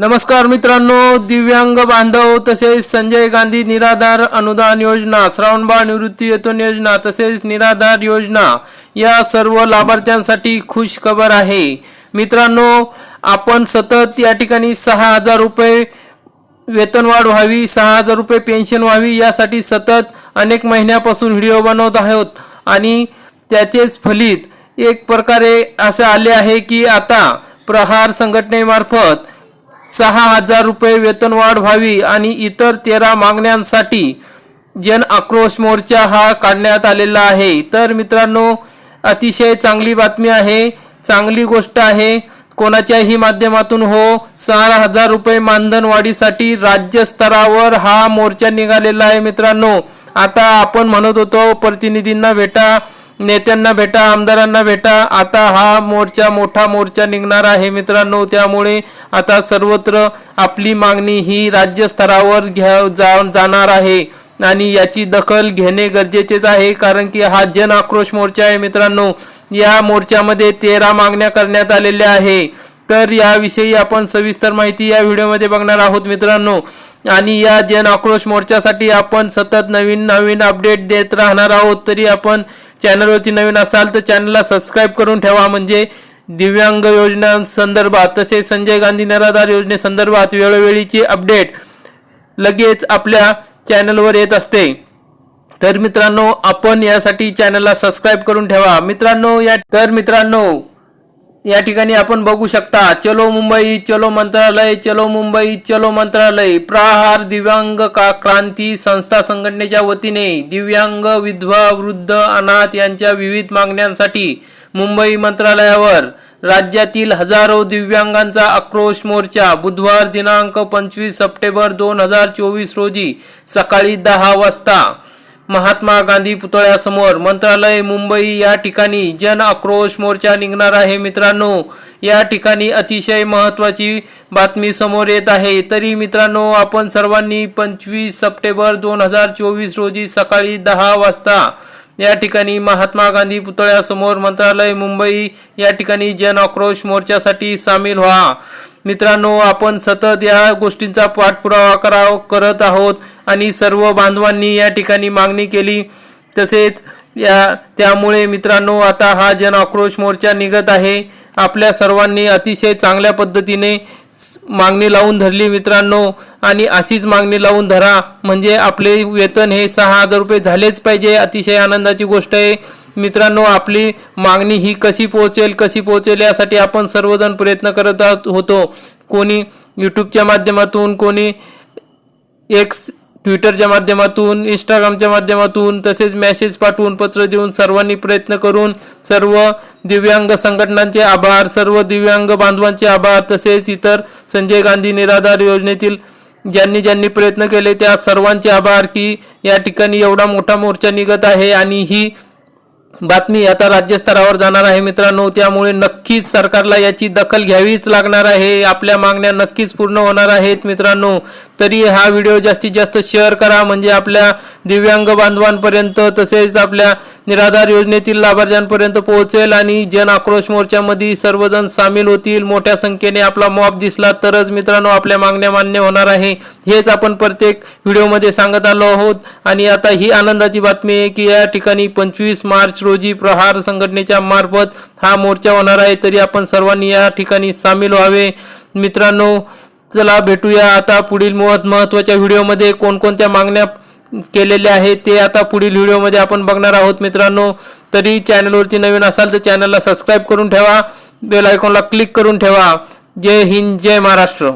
नमस्कार मित्रांनो दिव्यांग बांधव तसेच संजय गांधी निराधार अनुदान योजना श्रावणबाळ निवृत्ती वेतन योजना तसेच निराधार योजना या सर्व लाभार्थ्यांसाठी खुश खबर आहे. मित्रांनो आपण सतत या ठिकाणी सहा हजार रुपये वेतनवाढ व्हावी सहा हजार रुपये पेन्शन व्हावी यासाठी सतत अनेक महिन्यापासून व्हिडिओ बनवत आहोत आणि त्याचेच फलित एक प्रकारे असे आले आहे की आता प्रहार संघटनेमार्फत सहा हजार रुपये वेतनवाढ व्हावी आणि इतर तेरा मागण्यांसाठी जन आक्रोश मोर्चा हा काढण्यात आलेला आहे. तर मित्रांनो अतिशय चांगली बातमी आहे. चांगली गोष्ट आहे. कोणाच्याही माध्यमातून हो सहा हजार रुपये मानधन वाढीसाठी राज्यस्तरावर हा मोर्चा निघालेला आहे मित्रांनो. आता आपण म्हणत होतो प्रतिनिधींना भेटा नेत्यांना भेटा आमदारांना भेटा. आता हा मोर्चा मोठा मोर्चा निघणार आहे मित्रांनो. त्यामुळे आता सर्वत्र आपली मागणी ही राज्यस्तरावर घ्या जा जाणार आहे. आणि याची दखल घेणे गरजेचेच आहे कारण की हा जन आक्रोश मोर्चा आहे मित्रांनो. या मोर्चामध्ये तेरा मागण्या करण्यात आलेल्या आहे. तर याविषयी आपण सविस्तर माहिती या व्हिडिओमध्ये बघणार आहोत मित्रांनो. आणि या जन आक्रोश मोर्चासाठी आपण सतत नवीन नवीन अपडेट देत राहणार आहोत. तरी आपण चॅनलवरती नवीन असाल तर चॅनलला सबस्क्राईब करून ठेवा. म्हणजे दिव्यांग योजनांसंदर्भात तसेच संजय गांधी निराधार योजनेसंदर्भात वेळोवेळीची अपडेट. लगेच आपल्या चॅनलवर येत असते. तर मित्रांनो आपण यासाठी चॅनलला सबस्क्राईब करून ठेवा. मित्रांनो या तर मित्रांनो या ठिकाणी आपण बघू शकता चलो मुंबई चलो मंत्रालय चलो मुंबई चलो मंत्रालय. प्रहार दिव्यांग का क्रांती संस्था संघटनेच्या वतीने दिव्यांग विधवा वृद्ध अनाथ यांच्या विविध मागण्यांसाठी मुंबई मंत्रालयावर राज्यातील हजारो दिव्यांगांचा आक्रोश मोर्चा बुधवार दिनांक पंचवीस सप्टेंबर दोन हजार चोवीस रोजी सकाळी दहा वाजता. महात्मा गांधी पुतळ्यासमोर मंत्रालय मुंबई या ठिकाणी जन आक्रोश मोर्चा निघणार आहे. मित्रांनो या ठिकाणी अतिशय महत्त्वाची बातमी समोर येत आहे. तरी मित्रांनो आपण सर्वांनी पंचवीस सप्टेंबर दोन हजार चोवीस रोजी सकाळी दहा वाजता या ठिकाणी महात्मा गांधी पुतळ्यासमोर मंत्रालय मुंबई या ठिकाणी जन आक्रोश मोर्चासाठी सामील व्हा. मित्रांनो आपण सतत या गोष्टींचा पाठपुरावा करा करत आहोत आणि सर्व बांधवांनी या ठिकाणी मागणी केली. तसेच या त्यामुळे मित्रांनो आता हा जन आक्रोश मोर्चा निघत आहे. आपल्या सर्वांनी अतिशय चांगल्या पद्धतीने मागणी लावून धरली मित्रांनो. आणि अशीच मागणी लावून धरा. म्हणजे आपले वेतन हे सहा हजार रुपये झालेच पाहिजे. अतिशय आनंदाची गोष्ट आहे. मित्रांनो आपली मागणी ही कशी पोहोचेल कशी पोहोचेल यासाठी आपण सर्वजण प्रयत्न करत आहोत- होतो. कोणी यूट्यूबच्या माध्यमातून कोणी एक्स ट्विटरच्या माध्यमातून इंस्टाग्रामच्या माध्यमातून तसेच मेसेज पाठवून पत्र देऊन सर्वांनी प्रयत्न करून सर्व दिव्यांग संघटनांचे आभार सर्व दिव्यांग बांधवांचे आभार तसेच इतर संजय गांधी निराधार योजनेतील ज्यांनी ज्यांनी प्रयत्न केले त्या सर्वांचे आभार की या ठिकाणी एवढा मोठा मोर्चा निघत आहे आणि ही बातमी आता राज्यस्तरावर जाणार आहे मित्रांनो. त्यामुळे नक्कीच सरकारला याची दखल घ्यावीच लागणार आहे. आपल्या मागण्या नक्कीच पूर्ण होणार आहेत मित्रांनो. तरी हा व्हिडिओ जास्तीत जास्त शेअर करा. म्हणजे आपल्या दिव्यांग बांधवांपर्यंत तसेच आपल्या निराधार योजनेतील लाभार्थ्यांपर्यंत पोहोचेल आणि जन आक्रोश मोर्चामध्ये सर्वजण सामील होतील. मोठ्या संख्येने आपला मॉब दिसला तरच मित्रांनो आपल्या मागण्या मान्य होणार आहे. हेच आपण प्रत्येक व्हिडिओमध्ये सांगत आलो आहोत. आणि आता ही आनंदाची बातमी आहे की या ठिकाणी पंचवीस मार्च रोजी प्रहार संघटनेच्या मार्फत हा मोर्चा होणार आहे. तरी आपण सर्वांनी या ठिकाणी सामील व्हावे. मित्रांनो चला भेटूया आता पुढील महत्त्वाच्या व्हिडिओमध्ये कोणकोणत्या मागण्या केलेल्या आहेत ते आता पुढील व्हिडिओमध्ये आपण बघणार आहोत मित्रांनो. तरी चॅनलवरती नवीन असाल तर चॅनलला सबस्क्राईब करून ठेवा. बेल आयकॉनला क्लिक करून ठेवा. जय हिंद जय महाराष्ट्र.